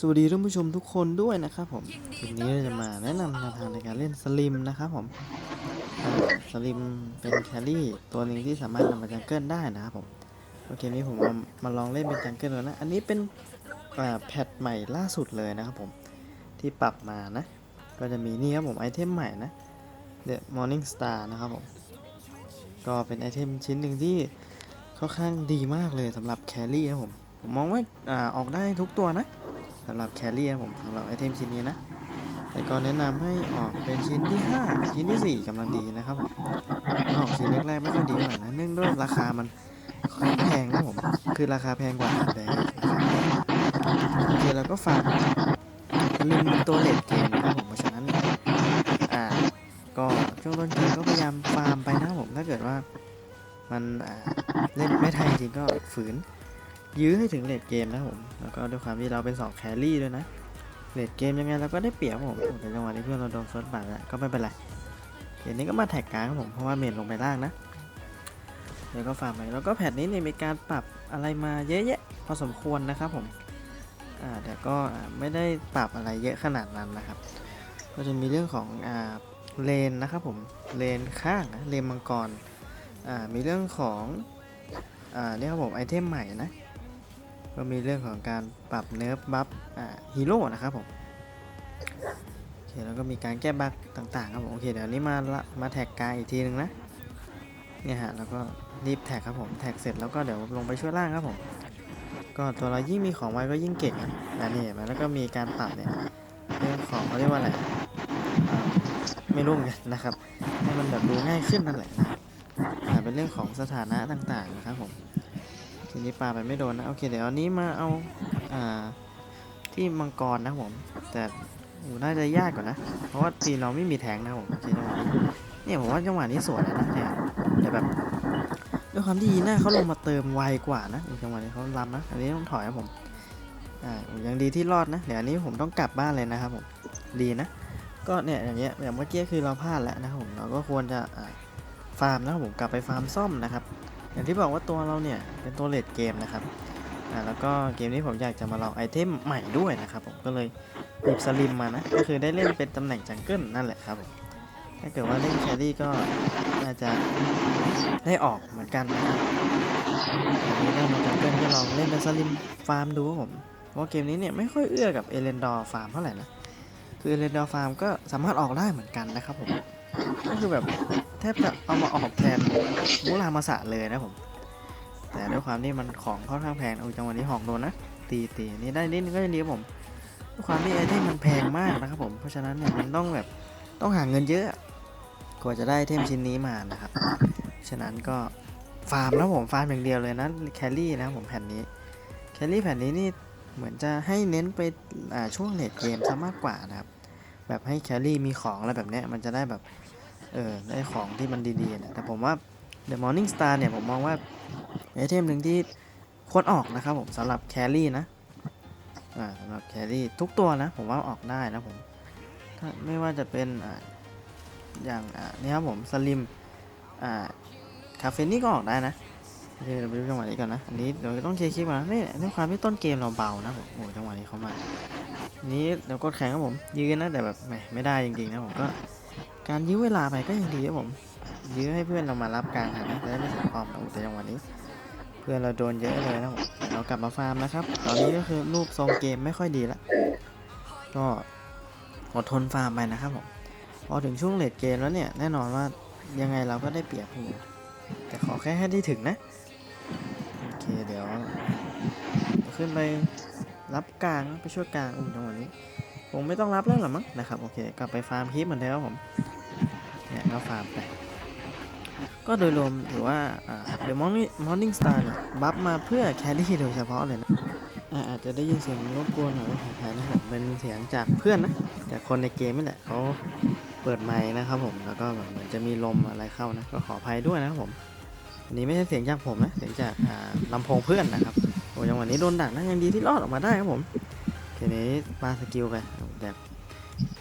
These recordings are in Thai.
สวัสดีท่านผู้ชมทุกคนด้วยนะครับผมคลิปนี้เราจะมาแนะนำแนวทางในการเล่นสลิมนะครับผมอ่าสลิมเป็นแครี่ตัวหนึ่งที่สามารถนำมาจังเกิลได้นะครับผมโอเคนี้ผมเอามาลองเล่นเป็นจังเกิลแล้วนะ อันนี้เป็นอ่าแพทใหม่ล่าสุดเลยนะครับผมที่ปรับมานะ ก็จะมีนี่ครับผมไอเทมใหม่นะ The Morning Star นะครับผมก็เป็นไอเทมชิ้นหนึ่งที่ค่อนข้างดีมากเลยสำหรับแครี่ครับผมผมมองว่าอาออกได้ทุกตัวนะ สำหรับแครี่ครับผมสำหรับไอเทมชิ้นนี้นะ แต่ก็แนะนำให้ออกเป็นชิ้นที่ 5 ชิ้นทีสี่4กำลังดีนะครับผมออกชิ้นแรกๆไม่ค่อยดีเท่าไหร่นะเนื่องด้วยราคามันค่อนแพงนะผม คือราคาแพงกว่าแดงโอเคแล้วก็ฝากลิงเป็นตัวเลดเกมนะครับผมเพราะฉะนั้นอ่าก็ช่วงต้นเกมก็พยายามฟาร์มไปนะผมถ้าเกิดว่ามันเล่นไม่ทันจริงก็ฝืน ยื้อให้ถึงเลดเกมนะผม แล้วก็ด้วยความที่เราเป็น2แครี่ด้วยนะเลดเกมยังไงเราก็ได้เปรียบผมแต่จังหวะนี้เพื่อนเราโดนเฟิร์สบัตแล้วก็ไม่เป็นไรเกมนี้ก็มาแท็กกลางผมเพราะว่าเมนลงไปล่างนะแล้วก็ฝากไปแล้วก็แพทนี้เนี่ยมีการปรับอะไรมาเยอะแยะพอสมควรนะครับผมอ่าแต่ก็ไม่ได้ปรับอะไรเยอะขนาดนั้นนะครับ ก็จะมีเรื่องของอ่าเลนนะครับผมเลนข้างนะเลนมังกรอ่ามีเรื่องของอ่าเนี่ยครับผมไอเทมใหม่นะ ก็มีเรื่องของการปรับเนิร์ฟบัฟฮีโร่นะครับผมโอเคแล้วก็มีการแก้บั๊กต่างๆครับผมโอเคเดี๋ยวนี้มาละมาแท็กกางอีกทีนึงนะเนี่ยฮะแล้วก็รีบแท็กครับผมแท็กเสร็จแล้วก็เดี๋ยวลงไปช่วยล่างครับผมก็ตัวเรายิ่งมีของไว้ก็ยิ่งเก่งนะอันนี้เห็นไหมแล้วก็มีการปรับเนี่ยเรื่องของเขาเรียกว่าอะไรไม่รู้เหมือนกันนะครับให้มันแบบดูง่ายขึ้นนั่นแหละนะอ่าเป็นเรื่องของสถานะต่างๆนะครับผม ทีนี้ปลาไปไม่โดนนะ โอเค เดี๋ยวอันนี้มาเอาอ่าที่มังกรนะผม แต่โอ้น่าจะยากกว่านะ เพราะว่าทีเราไม่มีแทงนะผมโอเคจังหวะนี้เนี่ยผมว่าจังหวะนี้สวยนะเนี่ยแต่แบบด้วยความที่ยีน่าเขาลงมาเติมไวกว่านะจังหวะนี้เขาล้ำนะ อันนี้ต้องถอยครับผมอ่ายังดีที่รอดนะ เดี๋ยวอันนี้ผมต้องกลับบ้านเลยนะครับผม ดีนะ ก็เนี่ยอย่างเงี้ยอย่างเมื่อกี้คือเราพลาดแล้วนะครับผม เราก็ควรจะฟาร์มนะครับผม กลับไปฟาร์มซ่อมนะครับ อย่างที่บอกว่าตัวเราเนี่ยเป็นตัวเลดเกมนะครับอ่าแล้วก็เกมนี้ผมอยากจะมาลองไอเทมใหม่ด้วยนะครับผมก็เลยหยิบสลิมมานะก็คือได้เล่นเป็นตำแหน่งจังเกิลนั่นแหละครับผมถ้าเกิดว่าเล่นแครี่ก็น่าจะได้ออกเหมือนกันนะครับอันนี้เล่นมาจังเกิลก็ลองเล่นเป็นสลิมฟาร์มดูผมเพราะว่าเกมนี้เนี่ยไม่ค่อยเอื้อกับเอเลนดอร์ฟาร์มเท่าไหร่นะคือเอเลนดอร์ฟาร์มก็สามารถออกได้เหมือนกันนะครับผม ก็คือแบบแทบจะเอามาออกแทนมุรามาสะเลยนะผม แต่ด้วยความที่มันของค่อนข้างแพงเอาจังหวะนี้หอกโดนนะ ตีตีนี่ได้นิดนึงก็ยังดีผมด้วยความที่ไอเทมมันแพงมากนะครับผมเพราะฉะนั้นเนี่ยมันต้องแบบต้องหาเงินเยอะกว่าจะได้เทมชิ้นนี้มานะครับ ฉะนั้นก็ฟาร์มนะผมฟาร์มอย่างเดียวเลยนะแคลรี่นะผมแผ่นนี้แคลรี่แผ่นนี้นี่เหมือนจะให้เน้นไปช่วงเลดเกมซะมากกว่านะครับ แบบให้แคลรี่มีของอะไรแบบเนี้ยมันจะได้แบบ เออได้ของที่มันดีๆนะแต่ผมว่า The Morning Star เนี่ยผมมองว่าไอเทมหนึ่งที่ควรออกนะครับผมสำหรับแครี่นะอ่าสำหรับแครี่ทุกตัวนะ ผมว่าออกได้นะผมถ้าไม่ว่าจะเป็นอ่าอย่างอ่านี่ครับผมสลิมอ่าคาเฟนี่ก็ออกได้นะ เดี๋ยวเราไปดูจังหวะนี้ก่อนนะ อันนี้เดี๋ยวต้องเคลียร์คลิปก่อนนะนี่ด้วยความที่ต้นเกมเราเบานะผม โอ้จังหวะนี้เขามาอันนี้เดี๋ยวกดแข่งครับผม ยืนนะแต่แบบไม่ไม่ได้จริงๆนะผมก็ การยื้อเวลาไปก็ยังดีครับผม ยื้อให้เพื่อนเรามารับกลางหันนะจะได้ไม่เสียฟอร์มนะแต่จังหวะนี้ เพื่อนเราโดนเยอะเลยนะผมเรากลับมาฟาร์มนะครับ ตอนนี้ก็คือรูปทรงเกมไม่ค่อยดีแล้วก็อดทนฟาร์มไปนะครับผม พอถึงช่วงเลดเกมแล้วเนี่ยแน่นอนว่ายังไงเราก็ได้เปรียบอยู่แต่ขอแค่ให้ได้ถึงนะ เคเดี๋ยว ขึ้นไปรับกลางไปช่วยกลางอุ้มจังหวะนี้คงไม่ต้องรับแล้วหรอมั้งนะครับโอเคกลับไปฟาร์มคลิปเหมือนเดิมผมเนี่ยก็ฟาร์มไป ก็โดยรวมถือว่าเดอะมอร์นิ่งมอร์นิ่งสตาร์เนี่ยบัฟมาเพื่อแครี่โดยเฉพาะเลยนะอาจจะได้ยินเสียงรบกวนหน่อยของใครนะครับเป็นเสียงจากเพื่อนนะจากคนในเกมนี่แหละเขาเปิดไมค์นะครับผมแล้วก็แบบเหมือนจะมีลมอะไรเข้านะก็ขออภัยด้วยนะครับผม อันนี้ไม่ใช่เสียงจากผมนะ เสียงจากลำโพงเพื่อนนะครับ โอ้ยังวันนี้โดนดักนะยังดีที่รอดออกมาได้ครับผม ทีนี้ปาสกิลไปแบบ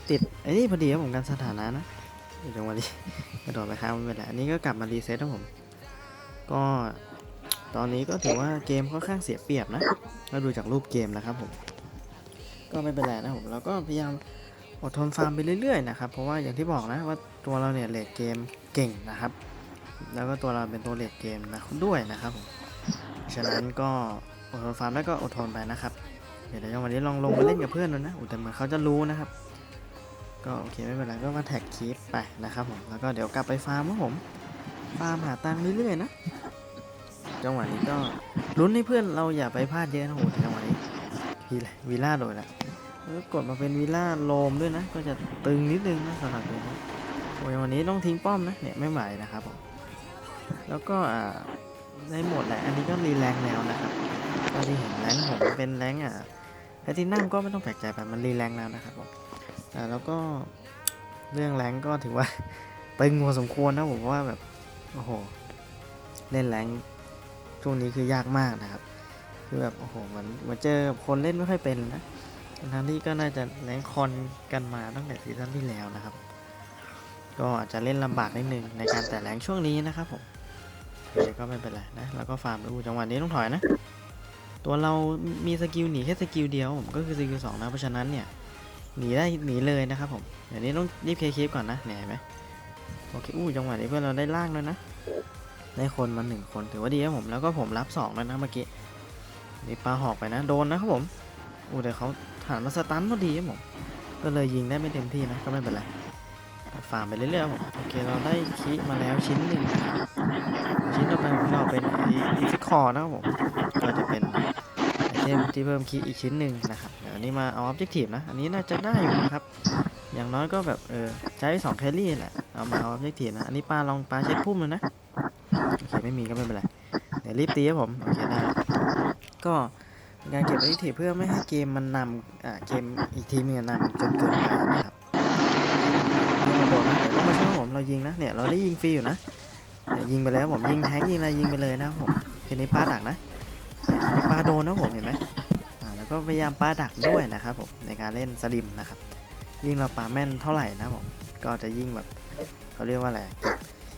ติดไอ้นี่พอดีครับผมการสถานะนะจังหวะนี้กระโดดไปข้ามไป็นไรอันนี้ก็กลับมารีเซ็ตครับผม ก็ตอนนี้ก็ถือว่าเกมค่อนข้างเสียเปรียบนะถ้าดูจากรูปเกมนะครับผม ก็ไม่เป็นไรนะผมเราก็พยายามอดทนฟาร์มไปเรื่อยๆนะครับ เพราะว่าอย่างที่บอกนะว่าตัวเราเนี่ยเลดเกมเก่งนะครับ แล้วก็ตัวเราเป็นตัวเลดเกมนะด้วยนะครับผมฉะนั้นก็อดทนฟาร์มแล้วก็อดทนไปนะครับ เดี๋ยวเดี๋ยววันนี้ลองลงมาเล่นกับเพื่อนดูนะอุตเหมือนเขาจะรู้นะครับ ก็โอเคไม่เป็นไรก็มาแท็กคลิปไปนะครับผมแล้วก็เดี๋ยวกลับไปฟาร์มครับผมฟาร์มหาตังค์เรื่อยๆนะจังหวะนี้ก็ลุ้นให้เพื่อนเราอย่าไปพลาดเยอะนะโหจังหวะนี้วีเล่าวีล่าโดยละแล้วกดมาเป็นวีล่าโลมด้วยนะ ก็จะตึงนิดนึงนะสำหรับเกมนี้โอ้ยวันนี้ต้องทิ้งป้อมนะเนี่ยไม่ไหวนะครับผม แล้วก็ในโหมดแหละอันนี้ก็รีแรงแล้วนะครับก็ที่เห็นแรงผมเป็นแรงอะแพทินัมก็ไม่ต้องแปลกใจไปมันรีแรงแล้วนะครับผมแล้วก็เรื่องแรงก็ถือว่าตึงพอสมควรนะผมว่าแบบโอ้โหเล่นแรงช่วงนี้คือยากมากนะครับ คือแบบโอ้โหเหมือนมาเจอคนเล่นไม่ค่อยเป็นนะทั้งที่ก็น่าจะแรงคอนกันมาตั้งแต่ซีซั่นที่แล้วนะครับ ก็อาจจะเล่นลำบากนิดนึงในการแต่แรงช่วงนี้นะครับผม ก็ไม่เป็นไรนะ แล้วก็ฟาร์มดูจังหวะนี้ต้องถอยนะ ตัวเรามีสกิลหนีแค่สกิลเดียวผมก็คือสกิลสองนะ เพราะฉะนั้นเนี่ยหนีได้หนีเลยนะครับผมเดี๋ยวนี้ต้องรีบเคลียร์คลิปก่อนนะเนี่ยเห็นไหมโอเคอู้จังหวะนี้เพื่อนเราได้ล่างแล้วนะได้คนมาหนึ่งคนถือว่าดีครับผมแล้วก็ผมรับสองแล้วนะเมื่อกี้นี่ปลาหอกไปนะโดนนะครับผมอู้แต่เขาฐานมาสตันพอดีครับผมก็เลยยิงได้ไม่เต็มที่นะก็ไม่เป็นไรฟาร์มไปเรื่อยๆครับผมโอเคเราได้คีมาแล้วชิ้นหนึ่ง ชิ้นต่อไปของเราเป็นอีฟิคอร์นะครับผมก็จะเป็นไอเทมที่เพิ่มคีย์อีกชิ้นหนึ่งนะครับอันนี้มาเอาออบเจกตีฟนะ อันนี้น่าจะได้อยู่นะครับ อย่างน้อยก็แบบเออใช้2แคลรี่แหละ เอามาเอาออบเจกตีฟนะ อันนี้ปลาลองปลาเช็คพุ่มเลยนะ โอเคไม่มีก็ไม่เป็นไร เดี๋ยวรีบตีครับผม โอเคได้ ก็การเก็บออบเจกตีฟเพื่อไม่ให้เกมมันนำอ่าเกมอีกทีมหนึงนำจนเกินไปนะครับบมาโดนนะเดี๋ยวต้องมาช่วยผมเรายิงนะ เนี่ยเราได้ยิงฟรีอยู่นะ ยิงไปแล้วผมยิงแทงยิงอะไรยิงไปเลยนะผมทีนี้ปลาดักนะมีปลาโดนนะผมเห็นไหมแล้วก็พยายามปลาดักด้วยนะครับผมในการเล่นสลิมนะครับยิ่งเราปลาแม่นเท่าไหร่นะผมก็จะยิ่งแบบเขาเรียกว่าอะไร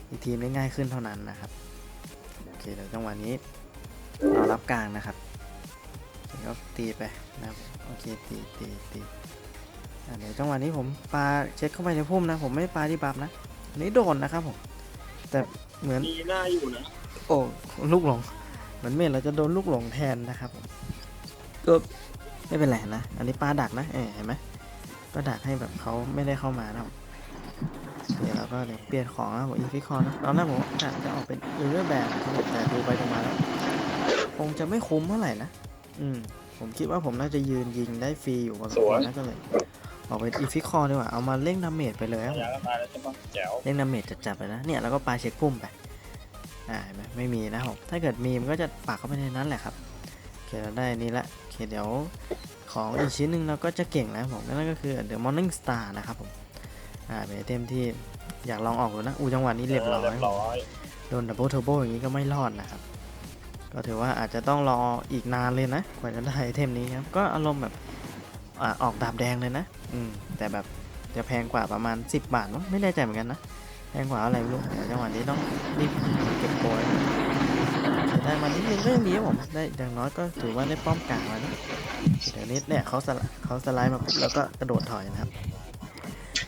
อีกทีมได้ง่ายขึ้นเท่านั้นนะครับโอเคเดี๋ยวจังหวะนี้เรารับกลางนะครับเดี๋ยวตีไปนะครับโอเคตีตีตีเดี๋ยวจังหวะนี้ผมปลาเช็คเข้าไปในพุ่มนะ ผมไม่ปลาที่บัฟนะนี้โดนนะครับผมแต่ เหมือนมีหน้าอยู่นะโอ้ลูกหลงเหมือนเมนเราจะโดนลูกหลงแทนนะครับผมก็ไม่เป็นไรนะ อันนี้ปลาดักนะเอ้ยเห็นไหมปลาดักให้แบบเขาไม่ได้เข้ามานะครับเดี๋ยวเราก็เดี๋ยวเปลี่ยนของนะผมอีฟิคอนนะตอนแรกผมกะจะออกเป็นเออร์แบนนะครับผมแต่ดูไปดูมาแล้วคงจะไม่คุ้มเท่าไหร่นะ อืม ผมคิดว่าผมน่าจะยืนยิงได้ฟรีอยู่พอสมควรนะก็เลย ออกเป็นอีฟิคอนดีกว่า เอามาเร่งดาเมจไปเลยครับผมยาก็ตายแล้วใช่ปะแจ๋วเล่นดาเมจจัดๆไปนะ เนี่ยแล้วก็ปาเช็คพุ่มไป อ่าเห็นไหมไม่มีนะครับผมถ้าเกิดมีมันก็จะปักเข้าไปในนั้นแหละครับโอเคเราได้นี้ละโอเคเดี๋ยวของอีกชิ้นหนึ่งเราก็จะเก่งแล้วผมนั่นก็คือ The Morning Star นะครับผม อ่าเป็นไอเทมที่อยากลองออกดูนะ อูจังหวะนี้เรียบร้อยเรียบร้อยโดนดับเบิลเทอร์โบอย่างนี้ก็ไม่รอดนะครับ ก็ถือว่าอาจจะต้องรออีกนานเลยนะ กว่าจะได้ไอเทมนี้ครับ ก็อารมณ์แบบ อ่าออกดาบแดงเลยนะ อืม แต่แบบจะแพงกว่าประมาณ 10 บาทมั้งไม่แน่ใจเหมือนกันนะ แพงกว่าอะไรไม่รู้เดี๋ยวจังหวะนี้ต้องรีบเก็บโกยได้มานิดนึงก็ยังดีครับผม ได้อย่างน้อยก็ถือว่าได้ป้อมกลางแล้วนะเดี๋ยวนี้เนี่ยเขาสไลด์เขาสไลด์มาปุ๊บแล้วก็กระโดดถอยนะครับ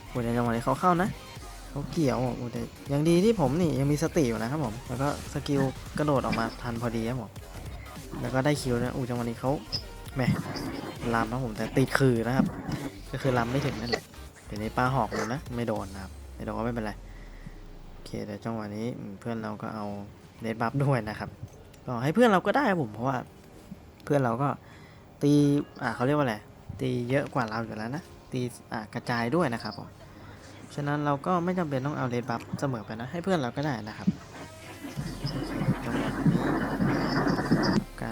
โอ้ยในจังหวะนี้เขาเข้านะเขาเกี่ยวโอ้แต่ยังดีที่ผมนี่ยังมีสติอยู่นะครับผม แล้วก็สกิลกระโดดออกมาทันพอดีครับผม แล้วก็ได้คิวนะอู้จังหวะนี้เขาแหม ลำนะผมแต่ติดคือนะครับ ก็คือลำไม่ถึงนั่นแหละเดี๋ยวนี้ปลาหอกเลยนะ ไม่โดนนะครับ ไม่โดนก็ไม่เป็นไรโอเคแต่จังหวะนี้เพื่อนเราก็เอาเนตบัฟด้วยนะครับ ก็ให้เพื่อนเราก็ได้ครับผมเพราะว่าเพื่อนเราก็ตีอ่าเขาเรียกว่าอะไรตีเยอะกว่าเราอยู่แล้วนะตีอ่ากระจายด้วยนะครับผมฉะนั้นเราก็ไม่จำเป็นต้องเอาเลดบัฟเสมอไปนะให้เพื่อนเราก็ได้นะครับ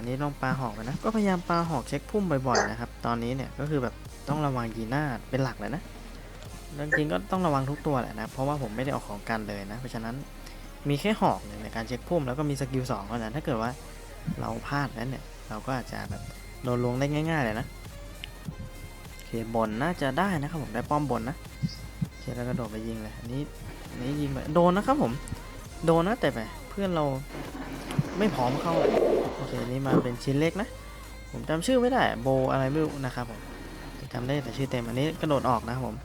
การนี้ต้องปลาหอกไปนะ ก็พยายามปลาหอกเช็คพุ่มบ่อยๆนะครับ ตอนนี้เนี่ยก็คือแบบต้องระวังยีน่าเป็นหลักเลยนะจริงๆก็ต้องระวังทุกตัวแหละนะ เพราะว่าผมไม่ได้ออกของกันเลยนะ เพราะฉะนั้นมีแค่หอกนในการเช็คพุ่มแล้วก็มีสกิลสองเท่านั้นถ้าเกิดว่าเราพลาดนั้นเนี่ย เราก็อาจจะแบบโดนลวงได้ง่ายๆเลยนะโอเคบนน่าจะได้นะครับผมได้ป้อมบนนะโอเคแล้วก็โดดไปยิงเลยอันนี้อันนี้ยิงไปโดนนะครับผม โดนนะแต่ไปเพื่อนเราไม่พร้อมเข้า อเคนี้มาเป็นชิ้นเล็กนะ ผมจำชื่อไม่ได้โบอะไรไม่รู้นะครับผมจำได้แต่ชื่อเต็มอันนี้กระโดดออกนะครับผม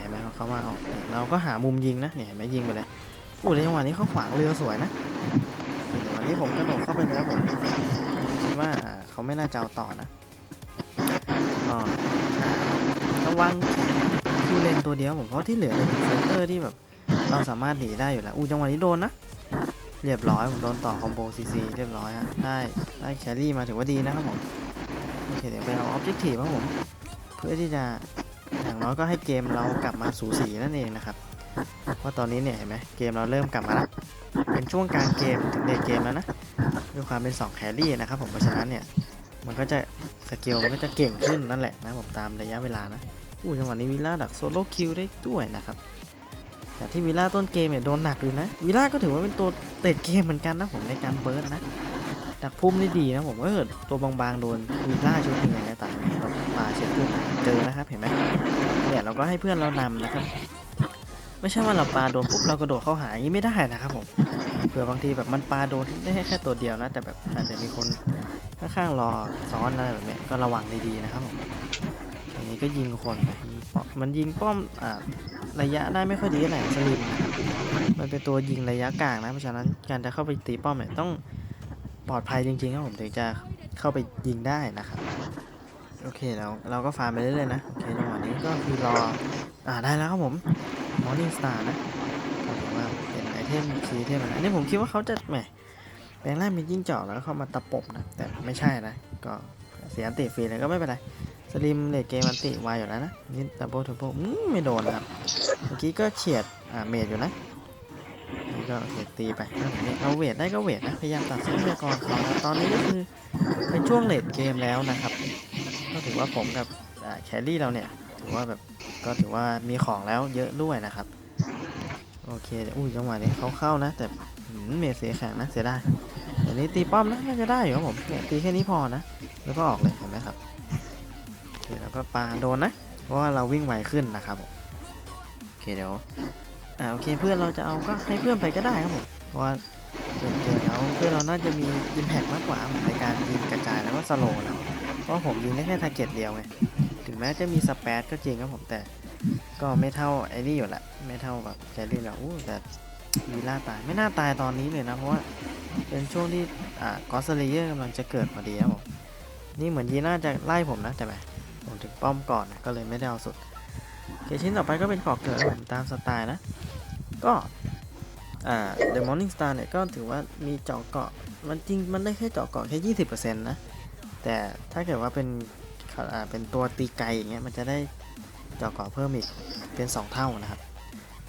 เห็นไหมเขามาออกเราก็หามุมยิงนะเนี่ยเห็นไหมยิงไปเลยอู้ในจังหวะนี้เขาขวางเรือสวยนะเดี๋ยววันนี้ผมกระโดดเข้าไปแล้วผมคิดว่าเขาไม่น่าจะเอาต่อนะระวังคิวเลนตัวเดียวผมเพราะที่เหลือเป็นเซนเตอร์ที่แบบ เราสามารถหนีได้อยู่แล้วอู้จังหวะนี้โดนนะ เรียบร้อยผมโดนต่อคอมโบซีซีเรียบร้อยฮะได้ได้แครี่มาถือว่าดีนะครับผมโอเคเดี๋ยวไปเอาออบเจกตีครับผมเพื่อที่จะอย่างน้อยก็ให้เกมเรากลับมาสูสีนั่นเองนะครับเพราะตอนนี้เนี่ยเห็นไหมเกมเราเริ่มกลับมาแล้วเป็นช่วงกลางเกมถึงเดทเกมแล้วนะด้วยความเป็น2แครี่นะครับผมเพราะฉะนั้นเนี่ยมันก็จะสกิลมันก็จะเก่งขึ้นนั่นแหละนะผมตามระยะเวลานะอู้จังหวะนี้วิลล่าดักโซโล่คิวได้ด้วยนะครับ แต่ที่วิล่าต้นเกมเนี่ยโดนหนักอยู่นะวิล่าก็ถือว่าเป็นตัวเตะเกมเหมือนกันนะผมในการเบิร์ดนะดักพุ่มได้ดีนะผมก็เกิดตัวบางๆโดนวิล่าชุดหนึ่งอย่างไรต่างเราปาเช็ดพุ่มเจอนะครับเห็นไหมเนี่ยเราก็ให้เพื่อนเรานำนะครับ ไม่ใช่ว่าเราปาโดนปุ๊บเรากระโดดเข้าหาอย่างนี้ไม่ได้นะครับผมเผื่อบางทีแบบมันปลาโดนได้แค่ตัวเดียวนะ แต่แบบอาจจะมีคนข้างๆรอซ้อนอะไรแบบนี้ก็ระวังดีๆนะครับผมอันนี้ก็ยิงคนมันยิงป้อมอ่า ระยะได้ไม่ค่อยดีเท่าไหร่สลิมนะครับมันเป็นตัวยิงระยะกลางนะ เพราะฉะนั้นการจะเข้าไปตีป้อมเนี่ยต้องปลอดภัยจริงๆครับผมถึงจะเข้าไปยิงได้นะครับโอเคแล้วเราก็ฟาร์มไปเรื่อยๆนะโอเคจังหวะนี้ก็คือรออ่าได้แล้วครับผม Morning Star นะก็ถือว่าเป็นไอเทมคีเทมนะอันนี้ผมคิดว่าเขาจะแหมแปลงร่างเป็นยิ่งเจาะแล้วเข้ามาตะปบนะแต่ไม่ใช่นะก็เสียอันติฟรีเลยก็ไม่เป็นไร สลิมเลดเกมันติไวอยู่แล้วนะนี่ดับเบิลทับเบิลไม่โดนนะครับ เมื่อกี้ก็เฉียดอ่าเมดอยู่นะนี่ก็เวทตีไปนี่เราเวทได้ก็เวทนะ พยายามตัดทรัพยากรเขานะตอนนี้ก็คือเป็นช่วงเลดเกมแล้วนะครับ ก็ถือว่าผมกับแคลรี่เราเนี่ย ถือว่าแบบก็ถือว่ามีของแล้วเยอะด้วยนะครับ โอเคอุ้ยจังหวะนี้เขาเข้านะ แต่เมดเสียแข็งนะเสียได้เดี๋ยวนี้ตีป้อมนะน่าจะได้อยู่ครับผมเนี่ยตีแค่นี้พอนะ แล้วก็ออกเลยเห็นไหมครับ คแล้วก็ปาโดนนะ เพราะว่าเราวิ่งไวขึ้นนะครับผมโอเคเดี๋ยวอ่าโอเคเพื่อนเราจะเอาก็ให้เพื่อนไปก็ได้ครับผมเพราะว่าเกมๆแล้วเพื่อนเราน่าจะมีอิมแพกมากกว่าในการยิงกระจายแล้วก็สโลว์นะเพราะผมยิงได้แค่ทาร์เก็ตเดียวไงถึงแม้จะมีสเปซก็จริงครับผมแต่ก็ไม่เท่าไอ้นี่อยู่ละไม่เท่าแบบแคลรี่แล้วอู้แต่วีล่าตายไม่น่าตายตอนนี้เลยนะเพราะว่าเป็นช่วงที่อ่ากอสเลเยอร์กำลังจะเกิดพอดีครับผมนี่เหมือนยีน่าจะไล่ผมนะแต่แบบ ผมถึงป้อมก่อนก็เลยไม่ได้เอาสุดเคชิ้นต่อไปก็เป็นกรอเกิดผมตามสไตล์นะ ก็อ่า The Morning Star เนี่ยก็ถือว่ามีเจาะเกาะมันจริงมันได้แค่เจาะเกาะแค่ 20%นะ แต่ถ้าเกิดว่าเป็นอ่าเป็นตัวตีไกลอย่างเงี้ยมันจะได้เจาะเกาะเพิ่มอีกเป็น 2 เท่านะครับ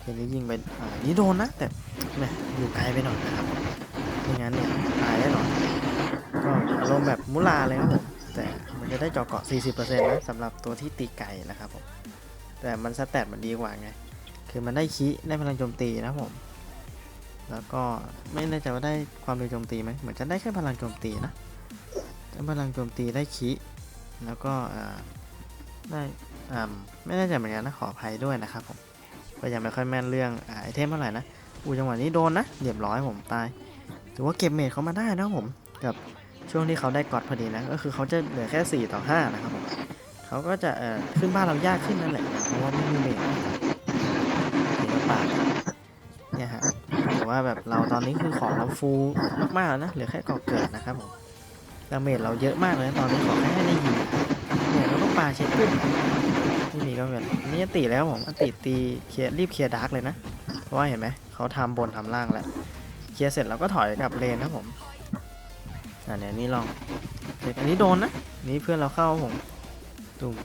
ทีนี้ยิงไปอ่านี่โดนนะ แต่แหมอยู่ไกลไปหน่อยนะครับไม่งั้นเนี่ยตายแน่นอนก็อารมณ์แบบมุลาเลยครับผม จะได้เจาะเกาะ 40%นะสำหรับตัวที่ตีไกลนะครับผม แต่มันสแตทมันดีกว่าไง คือมันได้คีได้พลังโจมตีนะผม แล้วก็ไม่แน่ใจว่าได้ความเร็วโจมตีไหมเหมือนจะได้แค่พลังโจมตีนะได้พลังโจมตีได้คีแล้วก็ได้ไม่แน่ใจเหมือนกันนะขออภัยด้วยนะครับผมก็ยังไม่ค่อยแม่นเรื่องอไอเทมเท่าไหร่นะอูจังหวะนี้โดนนะเรียบร้อยผมตายถือว่าเก็บเมจเขามาได้นะผมกับ ช่วงที่เขาได้กอดพอดีนะก็คือเขาจะเหลือแค่ 4 ต่อ 5 นะครับผมเขาก็จะเอ่อขึ้นบ้านเรายากขึ้นนั่นแหละนะเพราะว่าไม่มีเมจเห็นป่าเนี่ยฮะแต่ว่าแบบเราตอนนี้คือของเราฟูมากๆแล้วนะเหลือแค่ก่อเกิดนะครับผมดาเมจเราเยอะมากเลยตอนนี้ขอแค่ให้ได้ยิงเนี่ยเราต้องปาเช็คขึ้นไม่มีก็แบบนี่ตีแล้วผมติตีเคลียร์รีบเคลียร์ดาร์กเลยนะเพราะว่าเห็นไหมเขาทำบนทำล่างแล้วเคลียร์เสร็จเราก็ถอยกลับเลนนะผม อันนี้นี่ลองเด็กอันนี้โดนนะนี่เพื่อนเราเข้าผมตุ่ม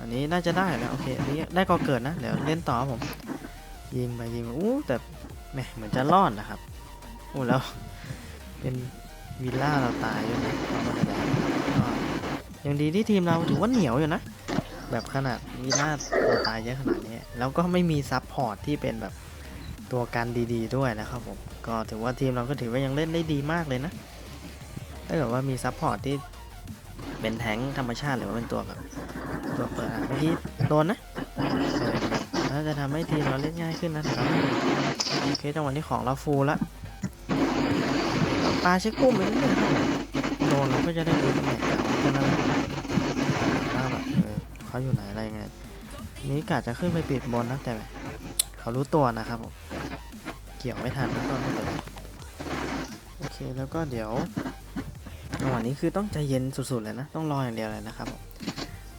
อันนี้น่าจะได้นะโอเคอันนี้ได้ก็เกิดนะเดี๋ยวเล่นต่อผม ยิงไปยิงไปอู้แต่แหมเหมือนจะรอดนะครับอู้แล้วเป็นวิลล่าเราตายด้วยนะธรรมดาก็ยังดีที่ทีมเราถือว่าเหนียวอยู่นะแบบขนาดวิลล่าเราตายเยอะขนาดนี้แล้วก็ไม่มีซับพอร์ตที่เป็นแบบตัวกันดีๆด้วยนะครับผมก็ถือว่าทีมเราก็ถือว่ายังเล่นได้ดีมากเลยนะ ถ้าเกิดว่ามีซับพอร์ตที่เป็นแทงธรรมชาติหรือว่าเป็นตัวแบบตัวเปิดอะเมื่อกี้โดนนะเออน่าจะทำให้ทีมเราเล่นง่ายขึ้นนะครับโอเคจังหวะนี้ของเราฟูลละปลาเช็คกุ้มไปเรื่อยๆโดนเราก็จะได้รู้ตำแหน่งแค่นั้นแหละว่าแบบเขาอยู่ไหนอะไรยังไงนี้กะจะขึ้นไปปิดบนนะแต่เขารู้ตัวนะครับผมเกี่ยวไม่ทันนะก็ไม่เป็นไรโอเคแล้วก็เดี๋ยว งหวะนี้คือต้องใจเย็นสุดๆเลยนะ ต้องรออย่างเดียวเลยนะครับ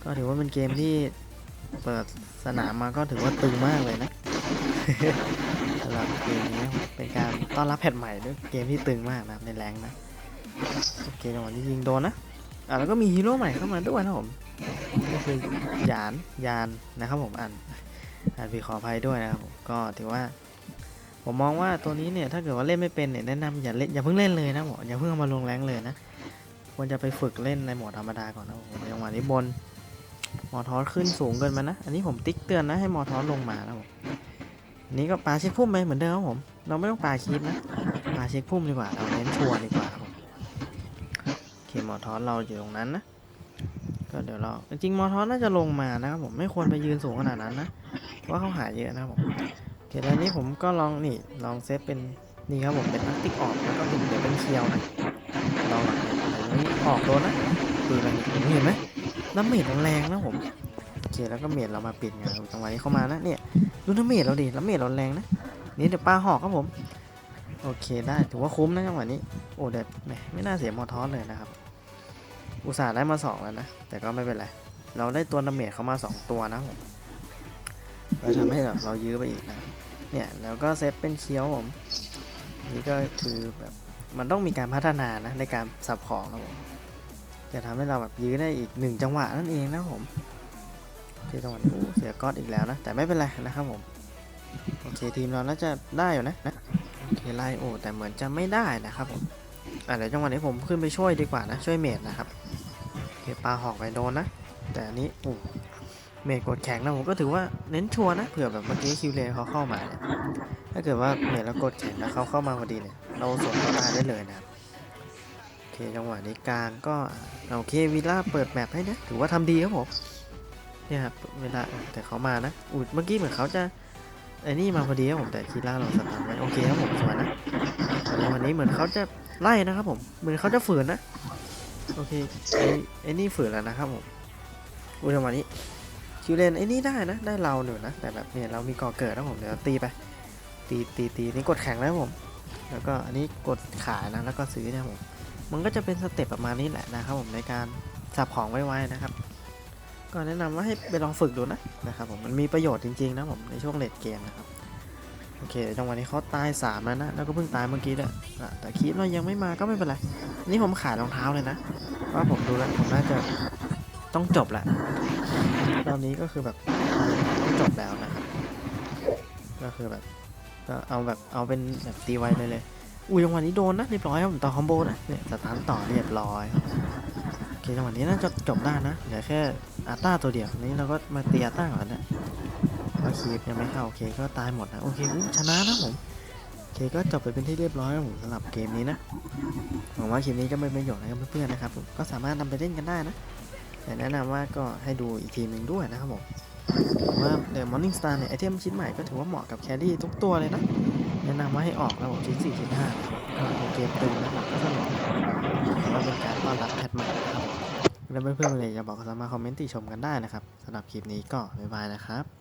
ก็ถือว่าเป็นเกมที่เปิดสนามมาก็ถือว่าตึงมากเลยนะสำหรับเกมนี้เป็นการต้อนรับแพทใหม่ด้วยเกมที่ตึงมากนะในแรงนะโอเคจังหวะนี้ยิงโดนนะอะแล้วก็มีฮีโร่ใหม่เข้ามาด้วยนะผมก็คือยานยานนะครับผมอ่านอ่านพีขออภัยด้วยนะครับผมก็ถือว่า ผมมองว่าตัวนี้เนี่ยถ้าเกิดว่าเล่นไม่เป็นเนี่ยแนะนำอย่าเล่นอย่าเพิ่งเล่นเลยนะผมอย่าเพิ่งเอามาลงแรงเลยนะ ควรจะไปฝึกเล่นในโหมดธรรมดาก่อนนะผมจังหวะนี้บนหมอทอสขึ้นสูงเกินมานะ อันนี้ผมติ๊กเตือนนะให้หมอทอสลงมานะผมนี้ก็ปลาเช็คพุ่มไปเหมือนเดิมครับผม เราไม่ต้องปลาคีบนะ ปลาเช็คพุ่มดีกว่า เราเน้นชัวร์ดีกว่าครับผมโอเคมอทอสเราอยู่ตรงนั้นนะ ก็เดี๋ยวเรา จริงๆมอทอสน่าจะลงมานะครับผม ไม่ควรไปยืนสูงขนาดนั้นนะ เพราะว่าเขาหายเยอะนะครับผมโอเคแล้วนี้ผมก็ลองนี่ ลองเซตเป็นนี่ครับผม เป็นนักติ๊กออกแล้วก็เป็นเดี๋ยวเป็นเคียวนะลองอะเดี๋ยวนี้ ออกโดนนะตีไปนี่เห็นไหมน้ำเมดแรงนะผมโอเคแล้วก็เมดเรามาปิดไงจังหวะนี้เข้ามานะเนี่ยดูน้ำเมดเราดิน้ำเมดเราแรงนะนี่เดี๋ยวปลาหอกครับผม โอเคได้ถือว่าคุ้มนะจังหวะนี้โอ้เด็ดแหมไม่น่าเสียมอทอสเลยนะครับ อุตส่าห์ได้มาสองแล้วนะแต่ก็ไม่เป็นไรเราได้ตัวน้ำเมดเข้ามาสองตัวนะผมเราทำให้แบบเรายื้อไปอีกนะเนี่ยแล้วก็เซตเป็นเคี้ยวผมนี่ก็คือแบบ มันต้องมีการพัฒนานะในการสับของนะผมจะทำให้เราแบบยื้อได้อีกหนึ่งจังหวะนั่นเองนะผมที่จังหวะนี้เสียก๊อตอีกแล้วนะ แต่ไม่เป็นไรนะครับผมโอเคทีมเราน่าจะได้อยู่นะนะโอเคไล่โอ้แต่เหมือนจะไม่ได้นะครับผมอะเดี๋ยวจังหวะนี้ผมขึ้นไปช่วยดีกว่านะ ช่วยเมดนะครับโอเคปลาหอกไปโดนนะ แต่อันนี้โอ้เมดกดแข็งนะผมก็ถือว่าเน้นชัวร์นะเผื่อแบบเมื่อกี้คิวเลเขาเข้ามาเนี่ยถ้าเกิดว่าเมทแล้วกดแข็งแล้วเขาเข้ามาพอดีเนี่ย เราสวนเข้าได้ได้เลยนะครับโอเคจังหวะนี้กลางก็โอเควิลล่าเปิดแมปให้นะถือว่าทำดีครับผมเนี่ยครับเวลาแต่เขามานะอุยเมื่อกี้เหมือนเขาจะไอ้นี่มาพอดีครับผมแต่คีล่าเราสตาร์ทไว้โอเคครับผมสวยนะวันนี้เหมือนเขาจะไล่นะครับผมเหมือนเขาจะฝืนนะโอเคไอ้ไอ้นี่ฝืนแล้วนะครับผมอุยจังหวะนี้คิวเลนไอ้นี่ได้นะได้เราหนึ่งนะแต่แบบเนี่ยเรามีก่อเกิดนะผมเดี๋ยวตีไปตีตีตีนี่กดแข็งแล้วผม แล้วก็อันนี้กดขายนะแล้วก็ซื้อนะผมมันก็จะเป็นสเต็ปประมาณนี้แหละนะครับผมในการสับของไว้ๆนะครับก็แนะนำว่าให้ไปลองฝึกดูนะนะครับผมมันมีประโยชน์จริงๆนะผมในช่วงเลดเกมนะครับโอเคจังหวะนี้เขาตายสามแล้วนะแล้วก็เพิ่งตายเมื่อกี้ด้วยแต่คลิปเรายังไม่มาก็ไม่เป็นไรนี่ผมขายรองเท้าเลยนะว่าผมดูแล้วผมน่าจะต้องจบแหละตอนนี้ก็คือแบบต้องจบแล้วนะครับก็คือแบบ ก็เอาแบบเอาเป็นแบบตีไวเลยเลย อุ้ยจังหวะนี้โดนนะเรียบร้อยครับผมต่อคอมโบนะเนี่ยสตาร์ทต่อเรียบร้อยโอเคจังหวะนี้น่าจะจบได้นะเหลือแค่อาต้าตัวเดียวนี้เราก็มาตีอาต้าก่อนนะว่าคีฟยังไม่เข้าโอเคก็ตายหมดนะโอเคชนะนะผมโอเคก็จบไปเป็นที่เรียบร้อยผมสำหรับเกมนี้นะหวังว่าคลิปนี้จะเป็นประโยชน์ให้กับเพื่อนๆนะครับผมก็สามารถนำไปเล่นกันได้นะแต่แนะนำว่าก็ให้ดูอีกทีมหนึ่งด้วยนะครับผม ผมว่าเดอะมอร์นิ่งสตาร์เนี่ยไอเทมชิ้นใหม่ก็ถือว่าเหมาะกับแครี่ทุกตัวเลยนะแนะนำว่าให้ออกแล้วผมชิ้นสี่ชิ้นห้าก็โอเคตึงนะครับก็สนุกแต่ว่าเป็นการต้อนรับแพทใหม่นะครับแล้วเพื่อนๆเลยจะบอกสามารถคอมเมนต์ติชมกันได้นะครับสำหรับคลิปนี้ก็บ๊ายบายนะครับ